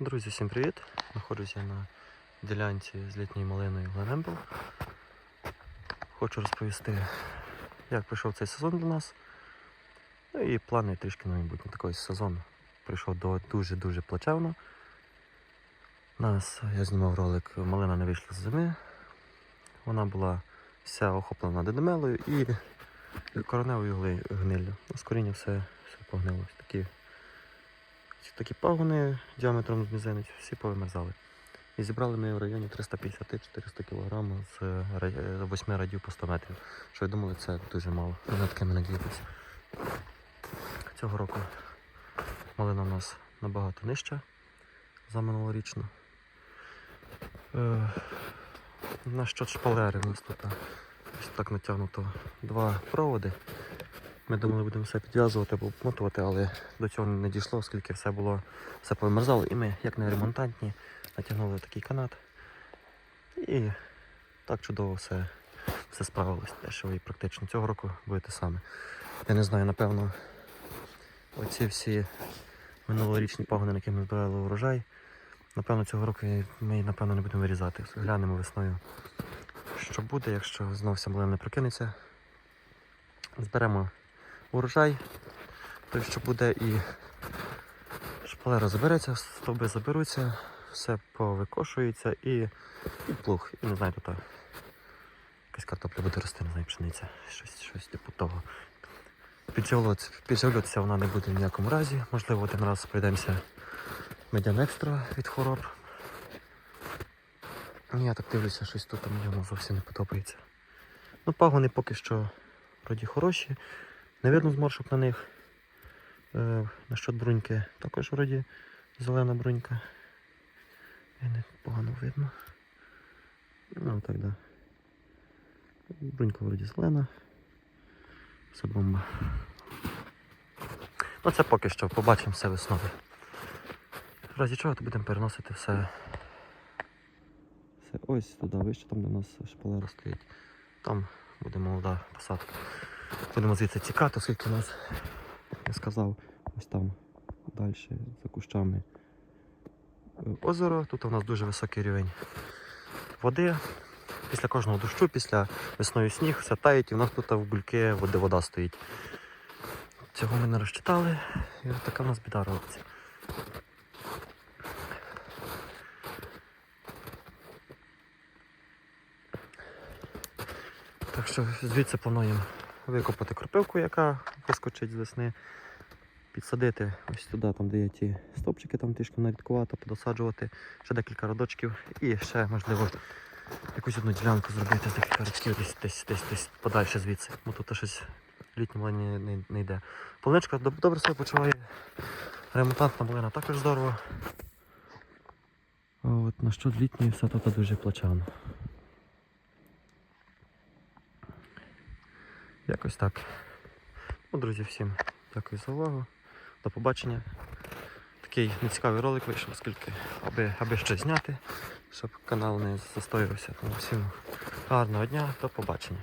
Друзі, всім привіт! Знаходжуся на ділянці з літньою малиною Гленембл. Хочу розповісти, як пройшов цей сезон для нас. Ну і плани трішки на майбутнє. Такий сезон прийшов до дуже-дуже плачевно. Нас, я знімав ролик, малина не вийшла з зими. Вона була вся охоплена дедемелою і короневою гниллю. З коріння все, все погнило. Такі такі пагони діаметром з мізинець, всі повимерзали. І зібрали ми в районі 350-400 кг з е, 8 радів по 100 метрів. Що я думали, це дуже мало. На таке ми надіялися. Цього року малина у нас набагато нижча за минулорічну. Е, на що шпалери у нас тут ось так натягнуто два проводи. Ми думали, будемо все підв'язувати або обмотувати, але до цього не дійшло, оскільки все було все повимерзало, і ми, як не ремонтантні, натягнули такий канат. І так чудово все, все справилось. Дешево і практично. Цього року буде те саме. Я не знаю, напевно, оці всі минулорічні пагони, на які ми збирали урожай. Напевно, цього року ми напевно не будемо вирізати. Глянемо весною, що буде, якщо знов вся не прокинеться. Зберемо урожай, той, що буде, і шпалера забереться, стовби заберуться, все повикошується і, і плуг. І не знаю, тут якась картопля буде рости, не знаю, пшениця, щось, щось типу того. Підживлюватися, вона не буде в ніякому разі. Можливо, один раз пройдемося медян екстра від хвороб. Я так дивлюся, щось тут мені воно зовсім не подобається. Ну, пагони поки що вроді хороші. Не видно зморшок на них. Е, насчет бруньки також вроді зелена брунька. І не погано видно. Ну так, да. Брунька вроді зелена. Все бомба. Ну це поки що, побачимо все весною. В разі чого то будемо переносити все. Все ось туди вище, там де у нас шпалера стоїть. Там буде молода посадка. Будемо звідси тікати, оскільки у нас, я сказав, ось там далі за кущами е, озеро. Тут у нас дуже високий рівень води. Після кожного дощу, після весною сніг, все таїть, і у нас тут в бульки води вода стоїть. Цього ми не розчитали, і от така у нас біда робиться. Так що звідси плануємо викопати кропивку, яка вискочить з весни, підсадити ось туди, там де є ті стопчики, там трішки нарідкувато, подосаджувати, ще декілька родочків і ще, можливо, якусь одну ділянку зробити з декілька рядків десь десь, десь, десь подальше звідси. Бо тут щось літнє малині не, не йде. Полуничка добре себе почуває. Ремонтантна малина також здорово. От на що літньої все тут дуже плачевно. Якось так. Ну, друзі, всім дякую за увагу. До побачення. Такий нецікавий ролик вийшов, оскільки аби, аби щось зняти, щоб канал не застоювався. Тому всім гарного дня, до побачення.